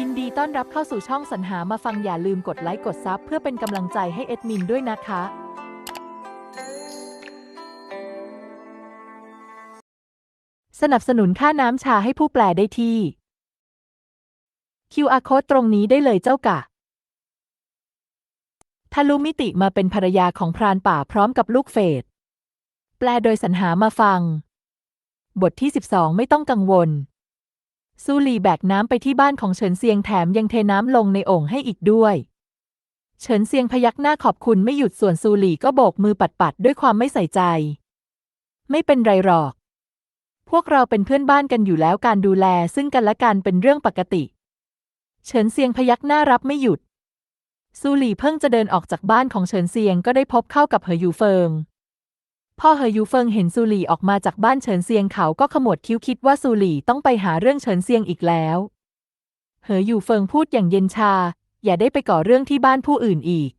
ยินดีต้อนรับเข้าสู่ช่องสรรหามาฟังอย่าลืมกดไลค์กดซับเพื่อเป็นกำลังใจให้เอ็ดมินด้วยนะคะ สนับสนุนค่าน้ำชาให้ผู้แปลได้ที่ QR code ตรงนี้ได้เลยเจ้ากะทะลุมิติมาเป็นภรรยาของพรานป่าพร้อมกับลูกเฟดแปลโดยสรรหามาฟัง บทที่ 12 ไม่ต้องกังวล ซูหลีแบกน้ำไปที่บ้านของเฉินเซียงแถมยังเทน้ำลงในโอ่งให้อีกด้วย เฉินเซียงพยักหน้าขอบคุณไม่หยุดส่วนซูหลีก็โบกมือปัดๆด้วยความไม่ใส่ใจ ไม่เป็นไรหรอก พวกเราเป็นเพื่อนบ้านกันอยู่แล้วการดูแลซึ่งกันและกันเป็นเรื่องปกติ เฉินเซียงพยักหน้ารับไม่หยุดซูหลีเพิ่งจะเดินออกจากบ้านของเฉินเซียงก็ได้พบเข้ากับเหอยูเฟิง พ่อเหอยูเฟิงเห็นซูหลี่ออกมาจากบ้านเฉินเซียงเขาก็ขมวดคิ้วคิดว่าซูหลี่ต้องไปหาเรื่องเฉินเซียงอีกแล้ว เหอยูเฟิงพูดอย่างเย็นชา อย่าได้ไปก่อเรื่องที่บ้านผู้อื่นอีก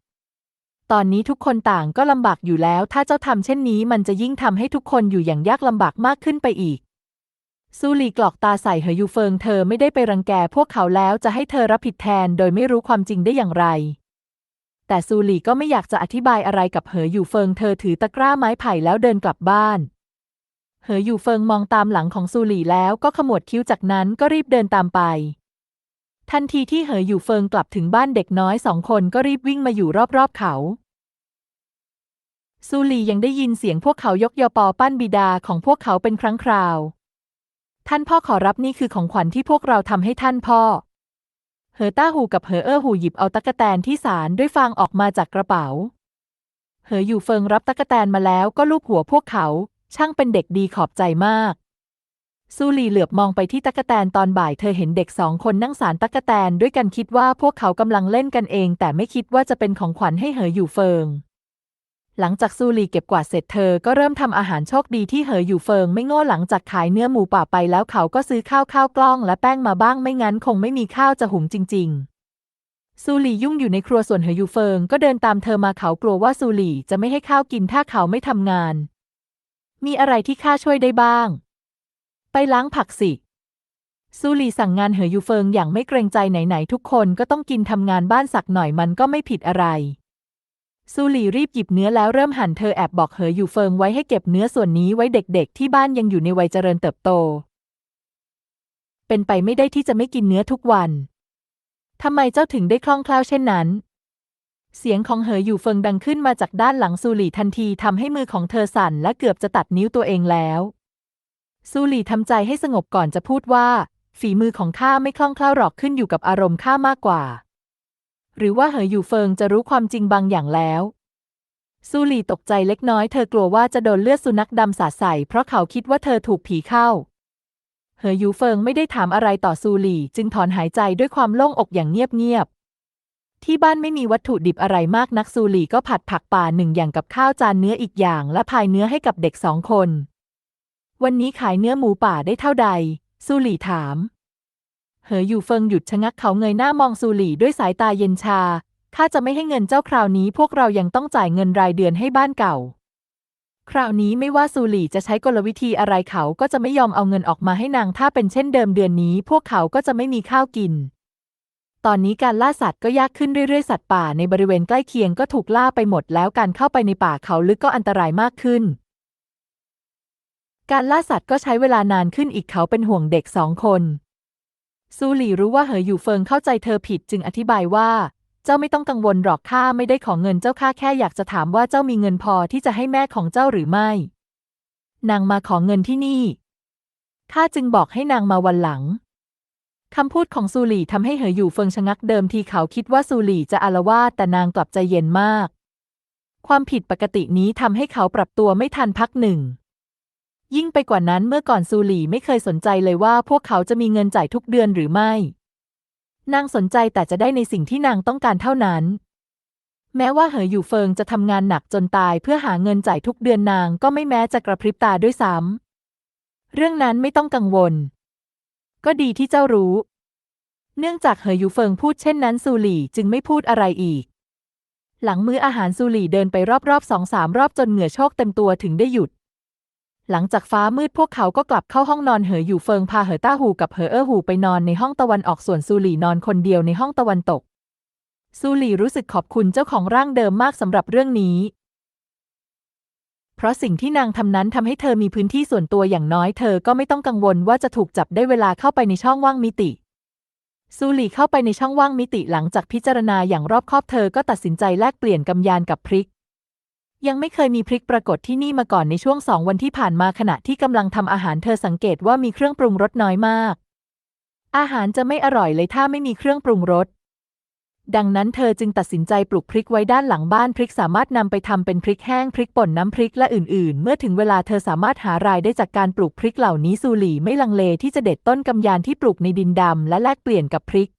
ตอนนี้ทุกคนต่างก็ลำบากอยู่แล้ว ถ้าเจ้าทำเช่นนี้มันจะยิ่งทำให้ทุกคนอยู่อย่างยากลำบากมากขึ้นไปอีก ซูหลี่กรอกตาใส่เหอยูเฟิงเธอไม่ได้ไปรังแกพวกเขาแล้วจะให้เธอรับผิดแทนโดยไม่รู้ความจริงได้อย่างไร แต่ซูหลี่ก็ไม่อยากจะอธิบายอะไรกับเหออยู่เฟิงเธอถือตะกร้าไม้ไผ่แล้วเดินกลับบ้าน เหออยู่เฟิงมองตามหลังของซูหลี่แล้วก็ขมวดคิ้วจากนั้นก็รีบเดินตามไป ทันทีที่เหออยู่เฟิงกลับถึงบ้านเด็กน้อยสองคนก็รีบวิ่งมาอยู่รอบๆเขาซูหลี่ยังได้ยินเสียงพวกเขายกยอปอปั้นบิดาของพวกเขาเป็นครั้งคราว ท่านพ่อขอรับนี่คือของขวัญที่พวกเราทำให้ท่านพ่อ เหอต้าหูกับเหอเอ้อหูหยิบเอาตะกะแตนที่สารด้วยฟางออกมาจากกระเป๋า เหออยู่เฟิงรับตะกะแตนมาแล้วก็ลูบหัวพวกเขา ช่างเป็นเด็กดีขอบใจมาก ซูลีเหลือบมองไปที่ตะกะแตนตอนบ่ายเธอเห็นเด็กสองคนนั่งสารตะกะแตนด้วยกันคิดว่าพวกเขากำลังเล่นกันเอง แต่ไม่คิดว่าจะเป็นของขวัญให้เหออยู่เฟิง หลังจากซูลีเก็บกวาดเสร็จเธอก็เริ่มทำอาหารโชคดีที่เหออยู่เฟิงไม่โง่หลังจากขายเนื้อหมูป่าไปแล้วเขาก็ซื้อข้าวข้าวกล้องและแป้งมาบ้างไม่งั้นคงไม่มีข้าวจะหุงจริง ๆซูหลี่ยุ่งอยู่ในครัวส่วนเหออยู่เฟิงก็เดินตามเธอมาเขากลัวว่าซูหลี่จะไม่ให้ข้าวกินถ้าเขาไม่ทำงาน มีอะไรที่ข้าช่วยได้บ้าง ไปล้างผักสิซูหลี่สั่งงานเหออยู่เฟิงอย่างไม่เกรงใจไหนๆทุกคนก็ต้องกินทำงานบ้านสักหน่อยมันก็ไม่ผิดอะไร ซูหลี่รีบหยิบเนื้อแล้วเริ่มหั่นเธอแอบบอกเหออยู่เฟิงไว้ให้เก็บเนื้อส่วนนี้ไว้เด็กๆ ที่บ้านยังอยู่ในวัยเจริญเติบโต เป็นไปไม่ได้ที่จะไม่กินเนื้อทุกวันทำไมเจ้าถึงได้คล่องแคล่วเช่นนั้น เสียงของเหออยู่เฟิงดังขึ้นมาจากด้านหลังซูหลี่ทันทีทำให้มือของเธอสั่นและเกือบจะตัดนิ้วตัวเองแล้วซูหลี่ทำใจให้สงบก่อนจะพูดว่า ฝีมือของข้าไม่คล่องแคล่วหรอกขึ้นอยู่กับอารมณ์ข้ามากกว่า หรือว่าเหออยู่เฟิงจะรู้ความจริงบางอย่างแล้วซูหลี่ตกใจเล็กน้อยเธอกลัวว่าจะโดนเลือดสุนัขดำสาดใส่เพราะเขาคิดว่าเธอถูกผีเข้า เหอยูเฟิงไม่ได้ถามอะไรต่อซูหลี่ จึงถอนหายใจด้วยความโล่งอกอย่างเงียบๆ ที่บ้านไม่มีวัตถุดิบอะไรมากนักซูหลี่ก็ผัดผักป่าหนึ่งอย่างกับข้าวจานเนื้ออีกอย่าง และพายเนื้อให้กับเด็กสองคน วันนี้ขายเนื้อหมูป่าได้เท่าใด ซูหลี่ถาม เหออยู่เฟิงหยุดชะงักเขาเงยหน้ามองซูหลี่ด้วยสายตาเย็นชา ข้าจะไม่ให้เงินเจ้าคราวนี้พวกเรายังต้องจ่ายเงินรายเดือนให้บ้านเก่า คราวนี้ไม่ว่าซูหลี่จะใช้กลวิธีอะไรเขาก็จะไม่ยอมเอาเงินออกมาให้นางถ้าเป็นเช่นเดิมเดือนนี้ พวกเขาก็จะไม่มีข้าวกิน ตอนนี้การล่าสัตว์ก็ยากขึ้นเรื่อยๆ สัตว์ป่าในบริเวณใกล้เคียงก็ถูกล่าไปหมดแล้วการเข้าไปในป่าเขาลึกก็อันตรายมากขึ้นการล่าสัตว์ก็ใช้เวลานานขึ้นอีกเขาเป็นห่วงเด็กสองคน ซูหลี่รู้ว่าเหออยู่เฟิงเข้าใจเธอผิดจึงอธิบายว่า เจ้าไม่ต้องกังวลหรอกข้าไม่ได้ขอเงินเจ้าข้าแค่อยากจะถามว่าเจ้ามีเงินพอที่จะให้แม่ของเจ้าหรือไม่ นางมาขอเงินที่นี่ข้าจึงบอกให้นางมาวันหลังคำพูดของซูหลี่ทำให้เหออยู่เฟิงชะงักเดิมทีเขาคิดว่าซูหลี่จะอาละวาดแต่นางกลับใจเย็นมาก ความผิดปกตินี้ทำให้เขาปรับตัวไม่ทันพักหนึ่ง ยิ่งไปกว่านั้นเมื่อก่อนซูหลี่ไม่เคยสนใจเลยว่าพวกเขาจะมีเงินจ่ายทุกเดือนหรือไม่ นางสนใจแต่จะได้ในสิ่งที่นางต้องการเท่านั้น แม้ว่าเหออยู่เฟิงจะทำงานหนักจนตายเพื่อหาเงินจ่ายทุกเดือนนางก็ไม่แม้จะกระพริบตาด้วยซ้ำเรื่องนั้นไม่ต้องกังวล ก็ดีที่เจ้ารู้ เนื่องจากเหออยู่เฟิงพูดเช่นนั้นซูหลี่จึงไม่พูดอะไรอีก หลังมื้ออาหารซูหลี่เดินไปรอบๆสองสามรอบจนเหงื่อโชกเต็มตัวถึงได้หยุด หลังจากฟ้ามืดพวกเขาก็กลับเข้าห้องนอนเหออยู่เฟิงพาเหอต้าหูกับเหอเอ้อหูไปนอนในห้องตะวันออกส่วนซูหลี่นอนคนเดียวในห้องตะวันตก ซูหลี่รู้สึกขอบคุณเจ้าของร่างเดิมมากสำหรับเรื่องนี้ เพราะสิ่งที่นางทำนั้นทำให้เธอมีพื้นที่ส่วนตัวอย่างน้อยเธอก็ไม่ต้องกังวลว่าจะถูกจับได้เวลาเข้าไปในช่องว่างมิติซูหลี่เข้าไปในช่องว่างมิติหลังจากพิจารณาอย่างรอบคอบเธอก็ตัดสินใจแลกเปลี่ยนกำยานกับพริก ยังไม่เคยมีพริกปรากฏที่นี่มาก่อนในช่วงสองวันที่ผ่านมาขณะที่กำลังทำอาหารเธอสังเกตว่ามีเครื่องปรุงรสน้อยมาก อาหารจะไม่อร่อยเลยถ้าไม่มีเครื่องปรุงรส ดังนั้นเธอจึงตัดสินใจปลูกพริกไว้ด้านหลังบ้านพริกสามารถนำไปทำเป็นพริกแห้งพริกป่นน้ำพริกและอื่นๆ เมื่อถึงเวลาเธอสามารถหารายได้จากการปลูกพริกเหล่านี้ซูหลี่ไม่ลังเลที่จะเด็ดต้นกำยานที่ปลูกในดินดำและแลกเปลี่ยนกับพริก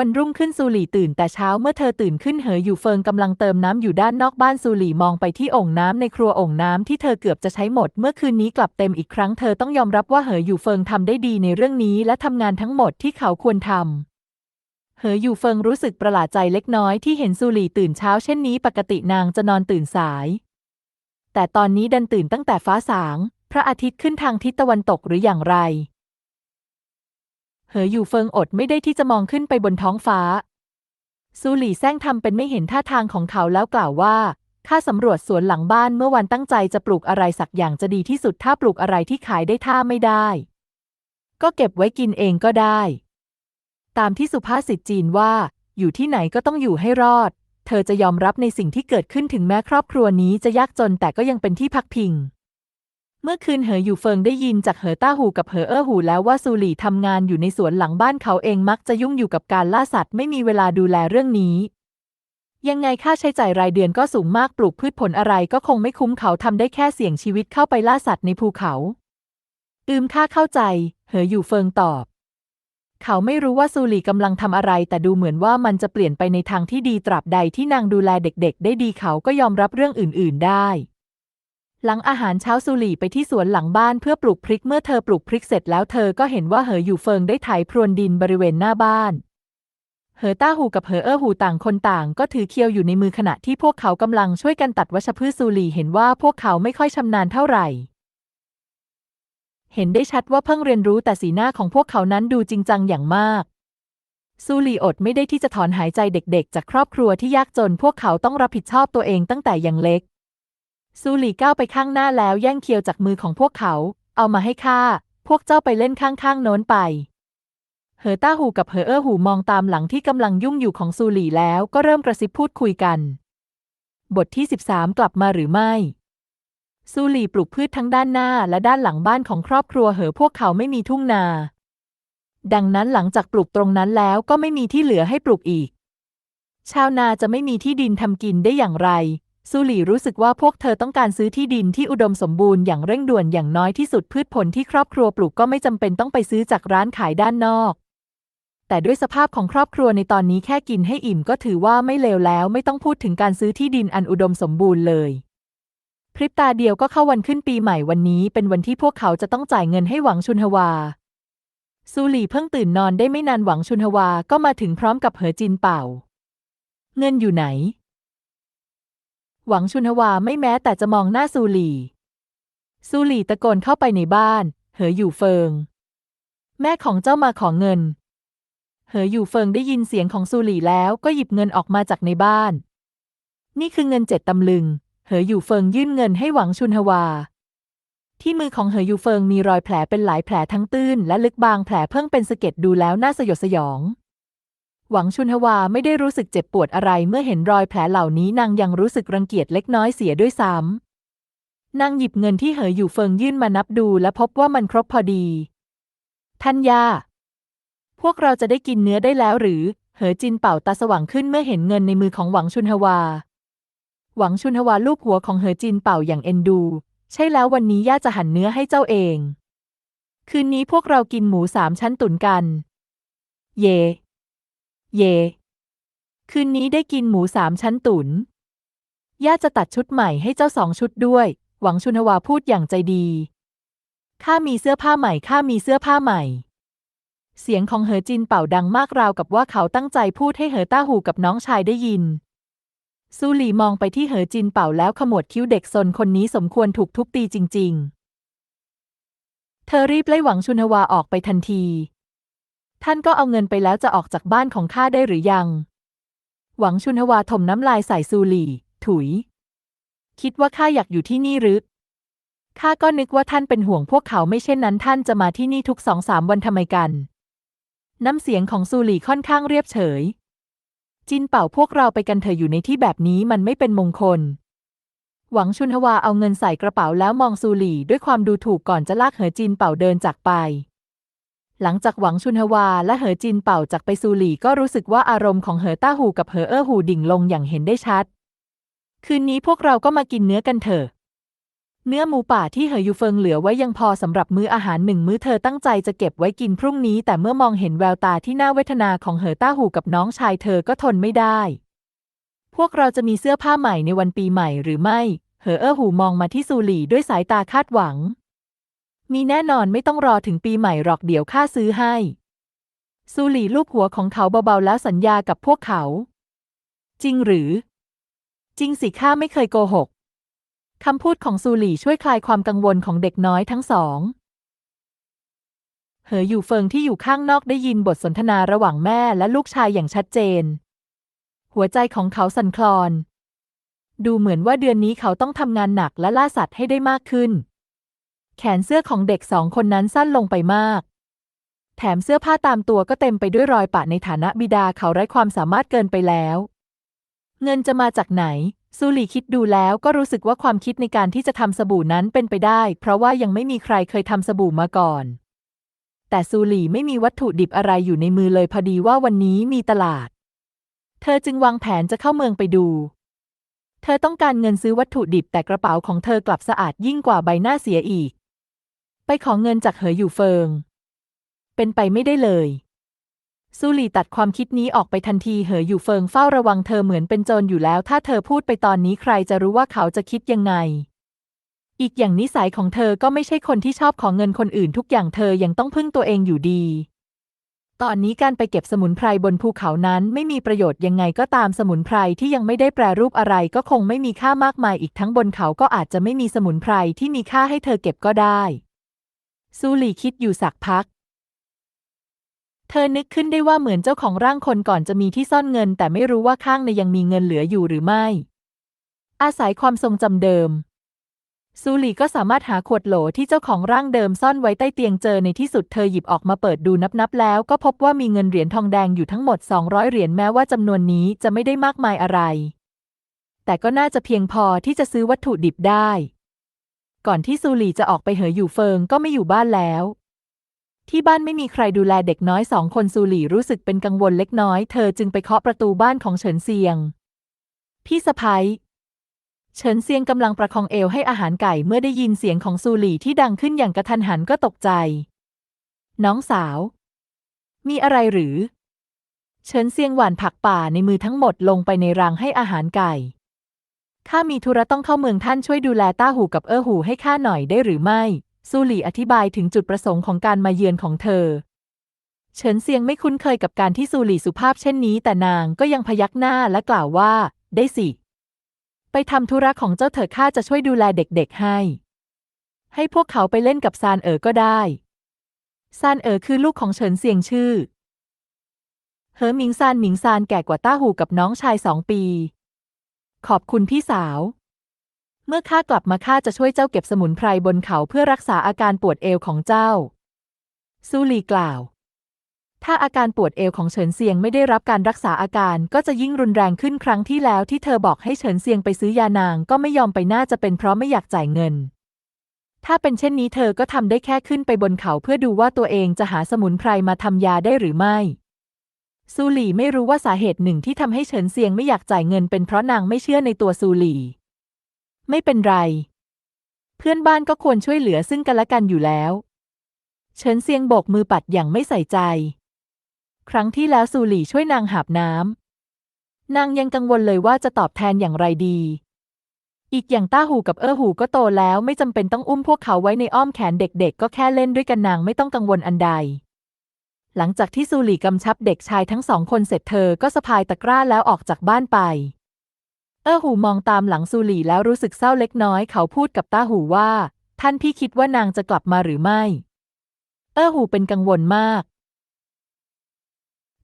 วันรุ่งขึ้นซูหลี่ตื่นแต่เช้าเมื่อเธอตื่นขึ้นเหออยู่เฟิงกำลังเติมน้ำอยู่ด้านนอกบ้านซูหลี่มองไปที่โอ่งน้ำในครัวโอ่งน้ำที่เธอเกือบจะใช้หมด เมื่อคืนนี้กลับเต็มอีกครั้งเธอต้องยอมรับว่าเหออยู่เฟิงทำได้ดีในเรื่องนี้และทำงานทั้งหมดที่เขาควรทำเหออยู่เฟิงรู้สึกประหลาดใจเล็กน้อยที่เห็นซูหลี่ตื่นเช้าเช่นนี้ปกตินางจะนอนตื่นสาย แต่ตอนนี้ดันตื่นตั้งแต่ฟ้าสาง พระอาทิตย์ขึ้นทางทิศตะวันตกหรืออย่างไร เหออยู่เฟิงอดไม่ได้ที่จะมองขึ้นไปบนท้องฟ้า ซูหลี่แซงทำเป็นไม่เห็นท่าทางของเขาแล้วกล่าวว่าข้าสำรวจสวนหลังบ้านเมื่อวันตั้งใจจะปลูกอะไรสักอย่างจะดีที่สุดถ้าปลูกอะไรที่ขายได้ท่าไม่ได้ ก็เก็บไว้กินเองก็ได้ ตามที่สุภาษิตจีนว่า อยู่ที่ไหนก็ต้องอยู่ให้รอด เธอจะยอมรับในสิ่งที่เกิดขึ้นถึงแม้ครอบครัวนี้จะยากจนแต่ก็ยังเป็นที่พักพิง เมื่อคืนเหออยู่เฟิงได้ยินจากเหอต้าหูกับเหอเอ้อหูแล้วว่าซูหลี่ทำงานอยู่ในสวนหลังบ้านเขาเองมักจะยุ่งอยู่กับการล่าสัตว์ไม่มีเวลาดูแลเรื่องนี้ ยังไงค่าใช้จ่ายรายเดือนก็สูงมากปลูกพืชผลอะไรก็คงไม่คุ้มเขาทำได้แค่เสี่ยงชีวิตเข้าไปล่าสัตว์ในภูเขา อืมข้าเข้าใจ เหออยู่เฟิงตอบ เขาไม่รู้ว่าซูหลี่กำลังทำอะไร แต่ดูเหมือนว่ามันจะเปลี่ยนไปในทางที่ดีตราบใดที่นางดูแลเด็ก ๆ ได้ดีเขาก็ยอมรับเรื่องอื่น ๆ ได้ หลังอาหารเช้าซูหลี่ไปที่สวนหลังบ้านเพื่อปลูกพริกเมื่อเธอปลูกพริกเสร็จแล้วเธอก็เห็นว่าเหออยู่เฟิงได้ไถพรวนดินบริเวณหน้าบ้าน เหอต้าหูกับเหอเอ้อหูต่างคนต่างก็ถือเคียวอยู่ในมือขณะที่พวกเขากำลังช่วยกันตัดวัชพืชซูหลี่เห็นว่าพวกเขาไม่ค่อยชำนาญเท่าไหร่ เห็นได้ชัดว่าเพิ่งเรียนรู้แต่สีหน้าของพวกเขานั้นดูจริงจังอย่างมากซูหลี่อดไม่ได้ที่จะถอนหายใจเด็กๆ จากครอบครัวที่ยากจนพวกเขาต้องรับผิดชอบตัวเองตั้งแต่ยังเล็ก ซูหลี่ก้าวไปข้างหน้าแล้วแย่งเคียวจากมือของพวกเขา เอามาให้ข้า พวกเจ้าไปเล่นข้างๆโน้นไป เหอต้าหูกับเหอเอ้อหูมองตามหลังที่กำลังยุ่งอยู่ของซูหลี่แล้วก็เริ่มกระซิบพูดคุยกัน บทที่ 13 กลับมาหรือไม่ซูหลี่ปลูกพืชทั้งด้านหน้าและด้านหลังบ้านของครอบครัวเหอพวกเขาไม่มีทุ่งนา ดังนั้นหลังจากปลูกตรงนั้นแล้วก็ไม่มีที่เหลือให้ปลูกอีก ชาวนาจะไม่มีที่ดินทำกินได้อย่างไร ซูหลี่รู้สึกว่าพวกเธอต้องการซื้อที่ดินที่อุดมสมบูรณ์อย่างเร่งด่วนอย่างน้อยที่สุดพืชผลที่ครอบครัวปลูกก็ไม่จำเป็นต้องไปซื้อจากร้านขายด้านนอก แต่ด้วยสภาพของครอบครัวในตอนนี้แค่กินให้อิ่มก็ถือว่าไม่เลวแล้ว ไม่ต้องพูดถึงการซื้อที่ดินอันอุดมสมบูรณ์เลย พริบตาเดียวก็เข้าวันขึ้นปีใหม่วันนี้ เป็นวันที่พวกเขาจะต้องจ่ายเงินให้หวังชุนฮวาซูหลี่เพิ่งตื่นนอนได้ไม่นานหวังชุนฮวาก็มาถึงพร้อมกับเหอจินเป่า เงินอยู่ไหน หวังชุนฮวาไม่แม้แต่จะมองหน้าซูหลี่ ซูหลี่ตะโกนเข้าไปในบ้าน เหออยู่เฟิง แม่ของเจ้ามาขอเงิน เหออยู่เฟิงได้ยินเสียงของซูหลี่แล้วก็หยิบเงินออกมาจากในบ้าน นี่คือเงินเจ็ดตำลึง เหออยู่เฟิงยื่นเงินให้หวังชุนฮวา ที่มือของเหออยู่เฟิงมีรอยแผลเป็นหลายแผลทั้งตื้นและลึกบางแผลเพิ่งเป็นสะเก็ดดูแล้วน่าสยดสยอง หวังชุนฮวาไม่ได้รู้สึกเจ็บปวดอะไรเมื่อเห็นรอยแผลเหล่านี้นางยังรู้สึกรังเกียจเล็กน้อยเสียด้วยซ้ำนางหยิบเงินที่เหออยู่เฟิงยื่นมานับดูและพบว่ามันครบพอดี ท่านย่าพวกเราจะได้กินเนื้อได้แล้วหรือ เหอจินเป่าตาสว่างขึ้นเมื่อเห็นเงินในมือของหวังชุนฮวา หวังชุนฮวาลูบหัวของเหอจินเป่าอย่างเอ็นดู ใช่แล้ววันนี้ย่าจะหั่นเนื้อให้เจ้าเอง คืนนี้พวกเรากินหมูสามชั้นตุ๋นกัน เย เย คืนนี้ได้กินหมูสามชั้นตุน๋น ย่าจะตัดชุดใหม่ให้เจ้าสองชุดด้วย หวังชุนวาพูดอย่างใจดี ข้ามีเสื้อผ้าใหม่ ข้ามีเสื้อผ้าใหม่ เสียงของเหอจินเป่าดังมากราวกับว่าเขาตั้งใจพูดให้เหอต้าหูกับน้องชายได้ยิน ซูหลี่มองไปที่เหอจินเป่าแล้วขมวดคิ้วเด็กซนคนนี้สมควรถูกทุบตีจริง ๆ เธอรีบไล่หวังชุนฮวาออกไปทันที ท่านก็เอาเงินไปแล้วจะออกจากบ้านของข้าได้หรือยัง หวังชุนฮวาถมน้ำลายใส่ซูหลี่ ถุย คิดว่าข้าอยากอยู่ที่นี่หรือข้าก็นึกว่าท่านเป็นห่วงพวกเขาไม่เช่นนั้นท่านจะมาที่นี่ทุกสองสามวันทำไมกัน น้ำเสียงของซูหลี่ค่อนข้างเรียบเฉย จินเป่าพวกเราไปกันเถอะอยู่ในที่แบบนี้มันไม่เป็นมงคล หวังชุนฮวาเอาเงินใส่กระเป๋าแล้วมองซูหลี่ด้วยความดูถูกก่อนจะลากเหอจินเป่าเดินจากไป หลังจากหวังชุนฮวาและเหอจินเป่าจากไปซูหลี่ก็รู้สึกว่าอารมณ์ของเหอต้าหูกับเหอเอ้อหูดิ่งลงอย่างเห็นได้ชัด คืนนี้พวกเราก็มากินเนื้อกันเถอะ เนื้อหมูป่าที่เหอยูเฟิงเหลือไว้ยังพอสำหรับมื้ออาหารหนึ่งมื้อเธอตั้งใจจะเก็บไว้กินพรุ่งนี้ แต่เมื่อมองเห็นแววตาที่น่าเวทนาของเหอต้าหูกับน้องชายเธอก็ทนไม่ได้ พวกเราจะมีเสื้อผ้าใหม่ในวันปีใหม่หรือไม่ เหอเอ้อหูมองมาที่ซูหลี่ด้วยสายตาคาดหวัง มีแน่นอนไม่ต้องรอถึงปีใหม่หรอกเดี๋ยวข้าซื้อให้ ซูหลี่ลูบหัวของเขาเบาๆแล้วสัญญากับพวกเขา จริงหรือ จริงสิข้าไม่เคยโกหกคำพูดของซูหลี่ช่วยคลายความกังวลของเด็กน้อยทั้งสอง เหออยู่เฟิงที่อยู่ข้างนอกได้ยินบทสนทนาระหว่างแม่และลูกชายอย่างชัดเจน หัวใจของเขาสั่นคลอน ดูเหมือนว่าเดือนนี้เขาต้องทำงานหนักและล่าสัตว์ให้ได้มากขึ้น แขนเสื้อของเด็กสองคนนั้นสั้นลงไปมาก แถมเสื้อผ้าตามตัวก็เต็มไปด้วยรอยปะในฐานะบิดาเขาไร้ความสามารถเกินไปแล้ว เงินจะมาจากไหน ซูหลี่คิดดูแล้วก็รู้สึกว่าความคิดในการที่จะทำสบู่นั้นเป็นไปได้ เพราะว่ายังไม่มีใครเคยทำสบู่มาก่อน แต่ซูหลี่ไม่มีวัตถุดิบอะไรอยู่ในมือเลยพอดีว่าวันนี้มีตลาด เธอจึงวางแผนจะเข้าเมืองไปดูเธอต้องการเงินซื้อวัตถุดิบแต่กระเป๋าของเธอกลับสะอาดยิ่งกว่าใบหน้าเสียอีก ไปขอเงินจากเหออยู่เฟิง เป็นไปไม่ได้เลย ซูหลี่ตัดความคิดนี้ออกไปทันทีเหออยู่เฟิงเฝ้าระวังเธอเหมือนเป็นโจรอยู่แล้ว ถ้าเธอพูดไปตอนนี้ใครจะรู้ว่าเขาจะคิดยังไง อีกอย่างนิสัยของเธอก็ไม่ใช่คนที่ชอบของเงินคนอื่น ทุกอย่างเธอยังต้องพึ่งตัวเองอยู่ดีตอนนี้การไปเก็บสมุนไพรบนภูเขานั้นไม่มีประโยชน์ยังไงก็ตามสมุนไพรที่ยังไม่ได้แปรรูปอะไรก็คงไม่มีค่ามากมายอีกทั้งบนเขาก็อาจจะไม่มีสมุนไพรที่มีค่าให้เธอเก็บก็ได้ ซูหลี่คิดอยู่สักพัก เธอนึกขึ้นได้ว่าเหมือนเจ้าของร่างคนก่อนจะมีที่ซ่อนเงิน แต่ไม่รู้ว่าข้างในยังมีเงินเหลืออยู่หรือไม่ อาศัยความทรงจำเดิม ซูหลี่ก็สามารถหาขวดโหลที่เจ้าของร่างเดิมซ่อนไว้ใต้เตียงเจอในที่สุดเธอหยิบออกมาเปิดดูนับๆแล้ว ก็พบว่ามีเงินเหรียญทองแดงอยู่ทั้งหมด 200 เหรียญแม้ว่าจำนวนนี้จะไม่ได้มากมายอะไร แต่ก็น่าจะเพียงพอที่จะซื้อวัตถุดิบได้ ก่อนที่ซูหลี่จะออกไปเหออยู่เฟิงก็ไม่อยู่บ้านแล้ว ที่บ้านไม่มีใครดูแลเด็กน้อยสองคนซูหลี่รู้สึกเป็นกังวลเล็กน้อย เธอจึงไปเคาะประตูบ้านของเฉินเซียง พี่สะพ้ยเฉินเซียงกำลังประคองเอวให้อาหารไก่เมื่อได้ยินเสียงของซูหลี่ที่ดังขึ้นอย่างกระทันหันก็ตกใจ น้องสาว มีอะไรหรือ เฉินเซียงหว่านผักป่าในมือทั้งหมดลงไปในรังให้อาหารไก่ ข้ามีธุระต้องเข้าเมืองท่านช่วยดูแลต้าหูกับเอ้อหูให้ข้าหน่อยได้หรือไม่ ซูหลี่อธิบายถึงจุดประสงค์ของการมาเยือนของเธอ เฉินเซียงไม่คุ้นเคยกับการที่ซูหลี่สุภาพเช่นนี้ แต่นางก็ยังพยักหน้าและกล่าวว่า ได้สิ ไปทำธุระของเจ้าเถิดข้าจะช่วยดูแลเด็กๆให้ ให้พวกเขาไปเล่นกับซานเอ๋อก็ได้ ซานเอ๋อคือลูกของเฉินเซียงชื่อ เหอหมิงซานหมิงซานแก่กว่าต้าหูกับน้องชายสองปี ขอบคุณพี่สาว เมื่อข้ากลับมาข้าจะช่วยเจ้าเก็บสมุนไพรบนเขาเพื่อรักษาอาการปวดเอวของเจ้า ซูลีกล่าว ถ้าอาการปวดเอวของเฉินเซียงไม่ได้รับการรักษาอาการก็จะยิ่งรุนแรงขึ้นครั้งที่แล้วที่เธอบอกให้เฉินเซียงไปซื้อยานางก็ไม่ยอมไปน่าจะเป็นเพราะไม่อยากจ่ายเงินถ้าเป็นเช่นนี้เธอก็ทำได้แค่ขึ้นไปบนเขาเพื่อดูว่าตัวเองจะหาสมุนไพรมาทำยาได้หรือไม่ ซูหลี่ไม่รู้ว่าสาเหตุหนึ่งที่ทำให้เฉินเซียงไม่อยากจ่ายเงินเป็นเพราะนางไม่เชื่อในตัวซูหลี่ ไม่เป็นไร เพื่อนบ้านก็ควรช่วยเหลือซึ่งกันและกันอยู่แล้ว เฉินเซียงโบกมือปัดอย่างไม่ใส่ใจ ครั้งที่แล้วซูหลี่ช่วยนางหาบน้ำนางยังกังวลเลยว่าจะตอบแทนอย่างไรดี อีกอย่างต้าหูกับเอ้อหูก็โตแล้วไม่จำเป็นต้องอุ้มพวกเขาไว้ในอ้อมแขนเด็ก ๆ ก็แค่เล่นด้วยกันนางไม่ต้องกังวลอันใด หลังจากที่ซูหลี่กำชับเด็กชายทั้งสองคนเสร็จเธอก็สะพายตะกร้าแล้วออกจากบ้านไป เออหูมองตามหลังซูหลี่แล้วรู้สึกเศร้าเล็กน้อยเขาพูดกับต้าหูว่า ท่านพี่คิดว่านางจะกลับมาหรือไม่ เออหูเป็นกังวลมาก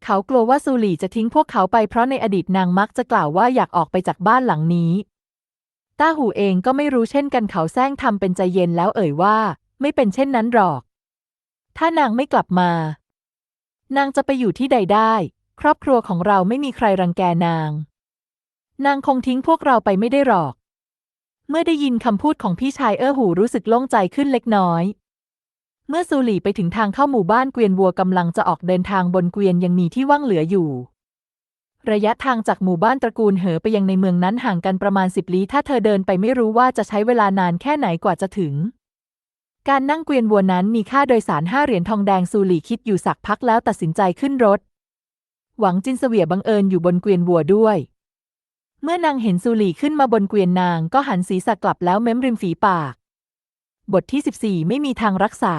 เขากลัวว่าซูหลี่จะทิ้งพวกเขาไปเพราะในอดีตนางมักจะกล่าวว่าอยากออกไปจากบ้านหลังนี้ ต้าหูเองก็ไม่รู้เช่นกันเขาแซงทำเป็นใจเย็นแล้วเอ่ยว่า ไม่เป็นเช่นนั้นหรอก ถ้านางไม่กลับมา นางจะไปอยู่ที่ใดได้ ครอบครัวของเราไม่มีใครรังแกนาง นางคงทิ้งพวกเราไปไม่ได้หรอก เมื่อได้ยินคำพูดของพี่ชายเอ้อหูรู้สึกโล่งใจขึ้นเล็กน้อย เมื่อซูหลี่ไปถึงทางเข้าหมู่บ้านเกวียนวัวกำลังจะออกเดินทางบนเกวียนยังมีที่ว่างเหลืออยู่ ระยะทางจากหมู่บ้านตระกูลเหอไปยังในเมืองนั้นห่างกันประมาณสิบลี้ถ้าเธอเดินไปไม่รู้ว่าจะใช้เวลานานแค่ไหนกว่าจะถึง การนั่งเกวียนวัวนั้นมีค่าโดยสารห้าเหรียญทองแดงซูหลี่คิดอยู่สักพักแล้วตัดสินใจขึ้นรถ หวังจินเสวียบังเอิญอยู่บนเกวียนวัวด้วย เมื่อนางเห็นซูหลี่ขึ้นมาบนเกวียนนางก็หันศีรษะกลับแล้วเม้มริมฝีปาก บทที่ 14 ไม่มีทางรักษา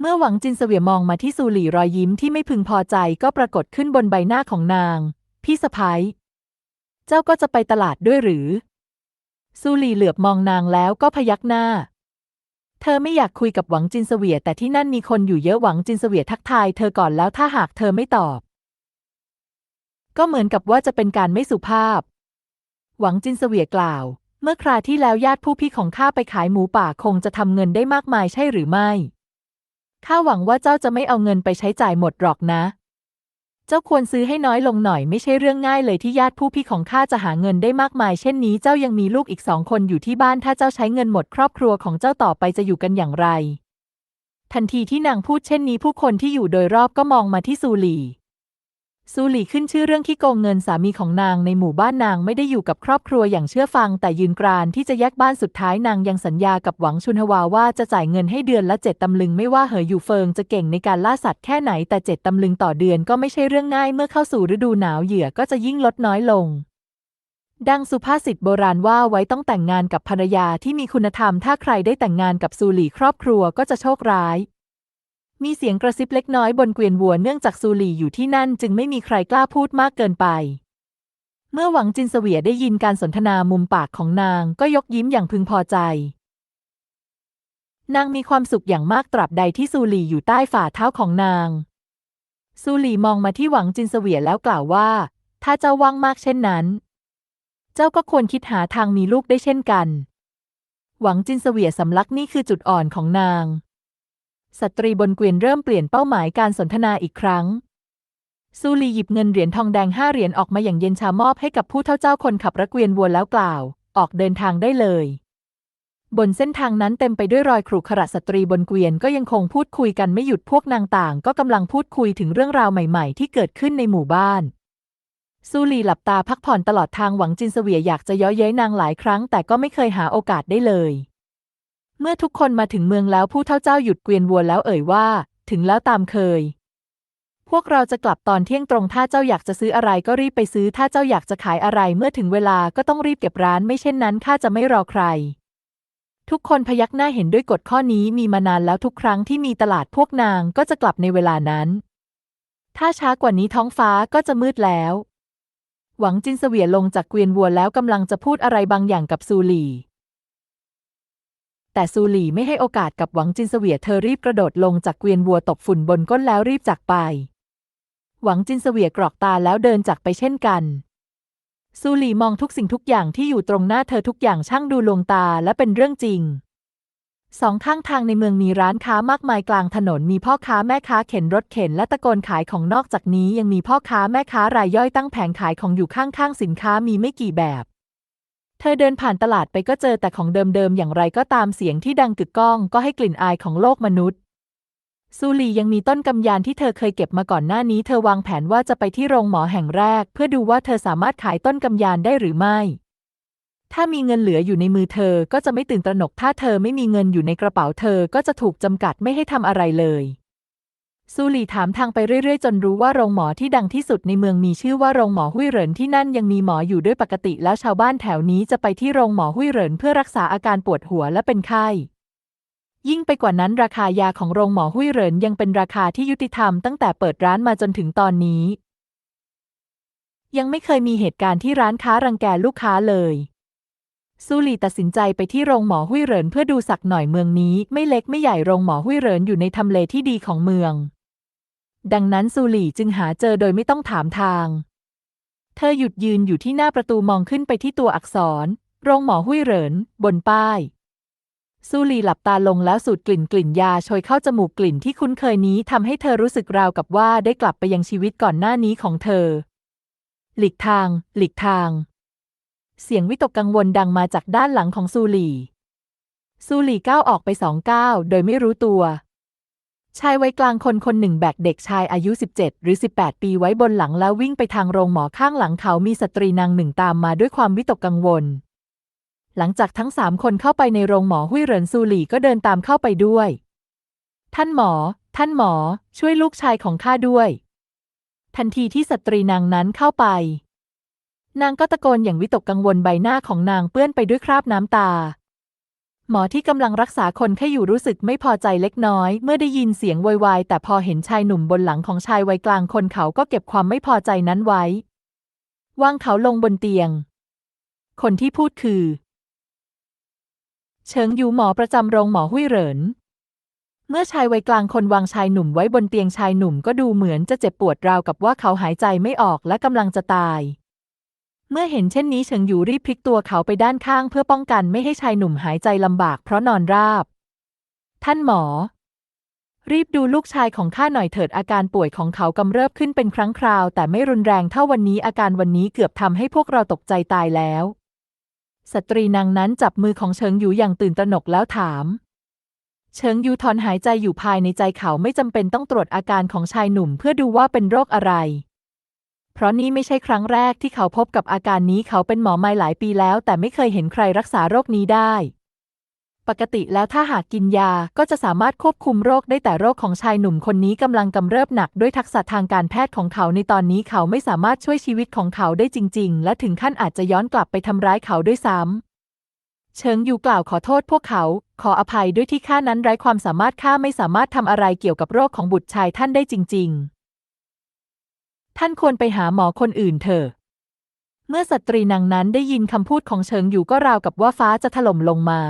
เมื่อหวังจินเสวียมองมาที่ซูหลี่รอยยิ้มที่ไม่พึงพอใจก็ปรากฏขึ้นบนใบหน้าของนาง พี่สะพ้ยเจ้าก็จะไปตลาดด้วยหรือ ซูหลี่เหลือบมองนางแล้วก็พยักหน้า เธอไม่อยากคุยกับหวังจินเสวียแต่ที่นั่นมีคนอยู่เยอะหวังจินเสวียทักทายเธอก่อนแล้วถ้าหากเธอไม่ตอบ ก็เหมือนกับว่าจะเป็นการไม่สุภาพ หวังจินเสวียกล่าว เมื่อคราที่แล้วญาติผู้พี่ของข้าไปขายหมูป่าคงจะทำเงินได้มากมายใช่หรือไม่ข้าหวังว่าเจ้าจะไม่เอาเงินไปใช้จ่ายหมดหรอกนะ เจ้าควรซื้อให้น้อยลงหน่อยไม่ใช่เรื่องง่ายเลยที่ญาติผู้พี่ของข้าจะหาเงินได้มากมาย เช่นนี้เจ้ายังมีลูกอีกสองคนอยู่ที่บ้านถ้าเจ้าใช้เงินหมดครอบครัวของเจ้าต่อไปจะอยู่กันอย่างไร ทันทีที่นางพูดเช่นนี้ผู้คนที่อยู่โดยรอบก็มองมาที่ซูหลี ซูหลี่ขึ้นชื่อเรื่องขี้โกงเงินสามีของนางในหมู่บ้านนางไม่ได้อยู่กับครอบครัวอย่างเชื่อฟัง แต่ยืนกรานที่จะแยกบ้านสุดท้ายนางยังสัญญากับหวังชุนฮวาว่าจะจ่ายเงินให้เดือนละเจ็ดตำลึงไม่ว่าเหออยู่เฟิงจะเก่งในการล่าสัตว์แค่ไหนแต่เจ็ดตำลึงต่อเดือนก็ไม่ใช่เรื่องง่ายเมื่อเข้าสู่ฤดูหนาวเหยื่อก็จะยิ่งลดน้อยลง ดังสุภาษิตโบราณว่าไว้ต้องแต่งงานกับภรรยาที่มีคุณธรรม ถ้าใครได้แต่งงานกับซูหลี่ครอบครัวก็จะโชคร้าย มีเสียงกระซิบเล็กน้อยบนเกวียนวัวเนื่องจากซูหลี่อยู่ที่นั่นจึงไม่มีใครกล้าพูดมากเกินไป เมื่อหวังจินเสวียได้ยินการสนทนามุมปากของนางก็ยกยิ้มอย่างพึงพอใจ นางมีความสุขอย่างมากตราบใดที่ซูหลี่อยู่ใต้ฝ่าเท้าของนาง ซูหลี่มองมาที่หวังจินเสวียแล้วกล่าวว่า ถ้าเจ้าว่างมากเช่นนั้น เจ้าก็ควรคิดหาทางมีลูกได้เช่นกัน หวังจินเสวียสำลักนี่คือจุดอ่อนของนาง สตรีบนเกวียนเริ่มเปลี่ยนเป้าหมายการสนทนาอีกครั้ง ซูลีหยิบเงินเหรียญทองแดงห้าเหรียญออกมาอย่างเย็นชามอบให้กับผู้เท่าเจ้าคนขับรถเกวียนวัวแล้วกล่าว ออกเดินทางได้เลย บนเส้นทางนั้นเต็มไปด้วยรอยขรุขระสตรีบนเกวียนก็ยังคงพูดคุยกันไม่หยุดพวกนางต่าง ก็กำลังพูดคุยถึงเรื่องราวใหม่ๆ ที่เกิดขึ้นในหมู่บ้านซูลีหลับตาพักผ่อนตลอดทางหวังจินเสวียอยากจะย้อเย้ยนางหลายครั้ง แต่ก็ไม่เคยหาโอกาสได้เลย เมื่อทุกคนมาถึงเมืองแล้วผู้เท่าเจ้าหยุดเกวียนวัวแล้วเอ่ยว่า ถึงแล้วตามเคย พวกเราจะกลับตอนเที่ยงตรงถ้าเจ้าอยากจะซื้ออะไรก็รีบไปซื้อ ถ้าเจ้าอยากจะขายอะไรเมื่อถึงเวลาก็ต้องรีบเก็บร้าน ไม่เช่นนั้นข้าจะไม่รอใคร ทุกคนพยักหน้าเห็นด้วยกฎข้อนี้มีมานานแล้วทุกครั้งที่มีตลาดพวกนางก็จะกลับในเวลานั้น ถ้าช้ากว่านี้ท้องฟ้าก็จะมืดแล้ว หวังจินเสวียลงจากเกวียนวัวแล้วกำลังจะพูดอะไรบางอย่างกับซูหลี แต่ซูหลีไม่ให้โอกาสกับหวังจินเสวียเธอรีบกระโดดลงจากเกวียนวัวตบฝุ่นบนก้นแล้วรีบจากไป หวังจินเสวียกรอกตาแล้วเดินจากไปเช่นกัน ซูหลีมองทุกสิ่งทุกอย่างที่อยู่ตรงหน้าเธอทุกอย่างช่างดูลงตาและเป็นเรื่องจริงสองข้างทางในเมืองมีร้านค้ามากมายกลางถนนมีพ่อค้าแม่ค้าเข็นรถเข็นและตะโกนขายของนอกจากนี้ยังมีพ่อค้าแม่ค้ารายย่อยตั้งแผงขายของอยู่ข้างๆสินค้ามีไม่กี่แบบ เธอเดินผ่านตลาดไปก็เจอแต่ของเดิมๆ อย่างไรก็ตามเสียงที่ดังกึกก้องก็ให้กลิ่นอายของโลกมนุษย์ ซูลียังมีต้นกำยานที่เธอเคยเก็บมาก่อนหน้านี้ เธอวางแผนว่าจะไปที่โรงหมอแห่งแรก เพื่อดูว่าเธอสามารถขายต้นกำยานได้หรือไม่ ถ้ามีเงินเหลืออยู่ในมือเธอก็จะไม่ตื่นตระหนก ถ้าเธอไม่มีเงินอยู่ในกระเป๋าเธอก็จะถูกจำกัดไม่ให้ทำอะไรเลย ซูหลีถามทางไปเรื่อยๆ จนรู้ว่าโรงหมอที่ดังที่สุดในเมืองมีชื่อว่าโรงหมอหุ้ยเหรินที่นั่นยังมีหมออยู่ด้วยปกติแล้วชาวบ้านแถวนี้จะไปที่โรงหมอหุ้ยเหรินเพื่อรักษาอาการปวดหัวและเป็นไข้ยิ่งไปกว่านั้นราคายาของโรงหมอหุ้ยเหรินยังเป็นราคาที่ยุติธรรมตั้งแต่เปิดร้านมาจนถึงตอนนี้ ยังไม่เคยมีเหตุการณ์ที่ร้านค้ารังแกลูกค้าเลย ซูหลีตัดสินใจไปที่โรงหมอหุ้ยเหรินเพื่อดูสักหน่อยเมืองนี้ ไม่เล็กไม่ใหญ่โรงหมอหุ้ยเหรินอยู่ในทำเลที่ดีของเมือง ดังนั้นซูหลี่จึงหาเจอโดยไม่ต้องถามทาง เธอหยุดยืนอยู่ที่หน้าประตูมองขึ้นไปที่ตัวอักษร โรงหมอหุ้ยเหริน บนป้ายซูหลีหลับตาลงแล้วสูดกลิ่นกลิ่นยาโชยเข้าจมูกกลิ่นที่คุ้นเคยนี้ทำให้เธอรู้สึกราวกับว่าได้กลับไปยังชีวิตก่อนหน้านี้ของเธอ หลีกทาง หลีกทาง เสียงวิตกกังวลดังมาจากด้านหลังของซูหลีซูหลีก้าวออกไปสองก้าวโดยไม่รู้ตัว ชายวัยกลางคนคนหนึ่งแบกเด็กชายอายุ 17 หรือ 18 ปีไว้บนหลังแล้ววิ่งไปทางโรงหมอข้างหลังเขามีสตรีนางหนึ่งตามมาด้วยความวิตกกังวล หลังจากทั้งสามคนเข้าไปในโรงหมอหุ้ยเหรินซูหลี่ก็เดินตามเข้าไปด้วย ท่านหมอ ท่านหมอ ช่วยลูกชายของข้าด้วย ทันทีที่สตรีนางนั้นเข้าไป นางก็ตะโกนอย่างวิตกกังวลใบหน้าของนางเปื้อนไปด้วยคราบน้ำตา หมอที่กำลังรักษาคนแค่อยู่รู้สึกไม่พอใจเล็กน้อย เมื่อได้ยินเสียงวยวายแต่พอเห็นชายหนุ่มบนหลังของชายวัยกลางคนเขาก็เก็บความไม่พอใจนั้นไว้ วางเขาลงบนเตียง คนที่พูดคือ เฉิงยูหมอประจำโรงหมอหุ้ยเหรินเมื่อชายวัยกลางคนวางชายหนุ่มไว้บนเตียงชายหนุ่มก็ดูเหมือนจะเจ็บปวดราวกับว่าเขาหายใจไม่ออกและกำลังจะตาย เมื่อเห็นเช่นนี้เฉิงหยูรีบพลิกตัวเขาไปด้านข้างเพื่อป้องกันไม่ให้ชายหนุ่มหายใจลำบากเพราะนอนราบ ท่านหมอ รีบดูลูกชายของข้าหน่อยเถิดอาการป่วยของเขากำเริบขึ้นเป็นครั้งคราว แต่ไม่รุนแรงเท่าวันนี้อาการวันนี้เกือบทำให้พวกเราตกใจตายแล้ว สตรีนางนั้นจับมือของเฉิงหยูอย่างตื่นตระหนกแล้วถามเฉิงยูถอนหายใจอยู่ภายในใจเขาไม่จำเป็นต้องตรวจอาการของชายหนุ่มเพื่อดูว่าเป็นโรคอะไร เพราะนี่ไม่ใช่ครั้งแรกที่เขาพบกับอาการนี้เขาเป็นหมอมาหลายปีแล้ว แต่ไม่เคยเห็นใครรักษาโรคนี้ได้ ปกติแล้วถ้าหากกินยาก็จะสามารถควบคุมโรคได้แต่โรคของชายหนุ่มคนนี้กำลังกำเริบหนักด้วยทักษะทางการแพทย์ของเขาในตอนนี้เขาไม่สามารถช่วยชีวิตของเขาได้จริง ๆ และถึงขั้นอาจจะย้อนกลับไปทำร้ายเขาด้วยซ้ำเฉิงอยู่กล่าวขอโทษพวกเขา ขออภัยด้วยที่ข้านั้นไร้ความสามารถข้าไม่สามารถทำอะไรเกี่ยวกับโรคของบุตรชายท่านได้จริง ๆ ท่านควรไปหาหมอคนอื่นเถอะ เมื่อสตรีนางนั้นได้ยินคำพูดของเฉิงอยู่ก็ราวกับว่าฟ้าจะถล่มลงมา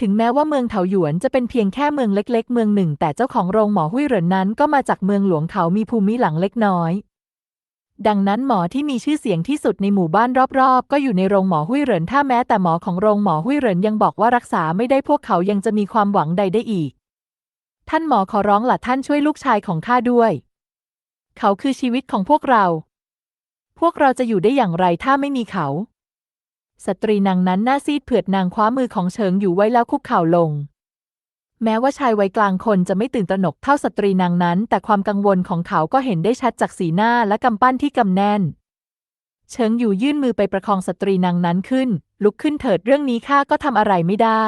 ถึงแม้ว่าเมืองเถาหยวนจะเป็นเพียงแค่เมืองเล็ก ๆ เมืองหนึ่ง แต่เจ้าของโรงหมอหุ้ยเหรินนั้นก็มาจากเมืองหลวงเขามีภูมิหลังเล็กน้อย ดังนั้นหมอที่มีชื่อเสียงที่สุดในหมู่บ้านรอบๆ ก็อยู่ในโรงหมอหุ้ยเหรินถ้าแม้แต่หมอของโรงหมอหุ้ยเหรินยังบอกว่ารักษาไม่ได้พวกเขายังจะมีความหวังใดได้อีก ท่านหมอขอร้องละท่านช่วยลูกชายของข้าด้วย เขาคือชีวิตของพวกเรา พวกเราจะอยู่ได้อย่างไรถ้าไม่มีเขา สตรีนางนั้นหน้าซีดเผือดนางคว้ามือของเฉิงอยู่ไว้แล้วคุกเข่าลง แม้ว่าชายวัยกลางคนจะไม่ตื่นตระหนกเท่าสตรีนางนั้น แต่ความกังวลของเขาก็เห็นได้ชัดจากสีหน้าและกำปั้นที่กำแน่น เฉิงอยู่ยื่นมือไปประคองสตรีนางนั้นขึ้น ลุกขึ้นเถิดเรื่องนี้ข้าก็ทำอะไรไม่ได้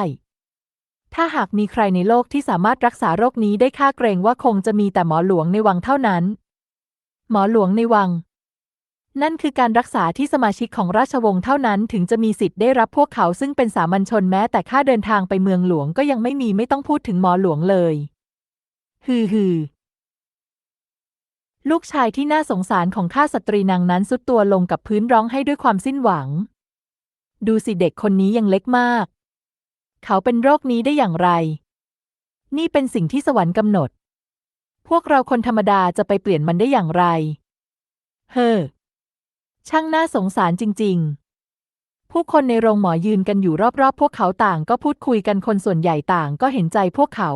ถ้าหากมีใครในโลกที่สามารถรักษาโรคนี้ได้ข้าเกรงว่าคงจะมีแต่หมอหลวงในวังเท่านั้น หมอหลวงในวัง นั่นคือการรักษาที่สมาชิกของราชวงศ์เท่านั้นถึงจะมีสิทธิ์ได้รับพวกเขาซึ่งเป็นสามัญชนแม้แต่ค่าเดินทางไปเมืองหลวงก็ยังไม่มีไม่ต้องพูดถึงหมอหลวงเลย ฮือฮือลูกชายที่น่าสงสารของข้าสตรีนางนั้นสุดตัวลงกับพื้นร้องให้ด้วยความสิ้นหวัง ดูสิเด็กคนนี้ยังเล็กมาก เขาเป็นโรคนี้ได้อย่างไร นี่เป็นสิ่งที่สวรรค์กำหนด พวกเราคนธรรมดาจะไปเปลี่ยนมันได้อย่างไร เฮ้อ ช่างน่าสงสารจริง ๆ ผู้คนในโรงหมอยืนกันอยู่รอบๆ พวกเขาต่างก็พูดคุยกันคนส่วนใหญ่ต่างก็เห็นใจพวกเขา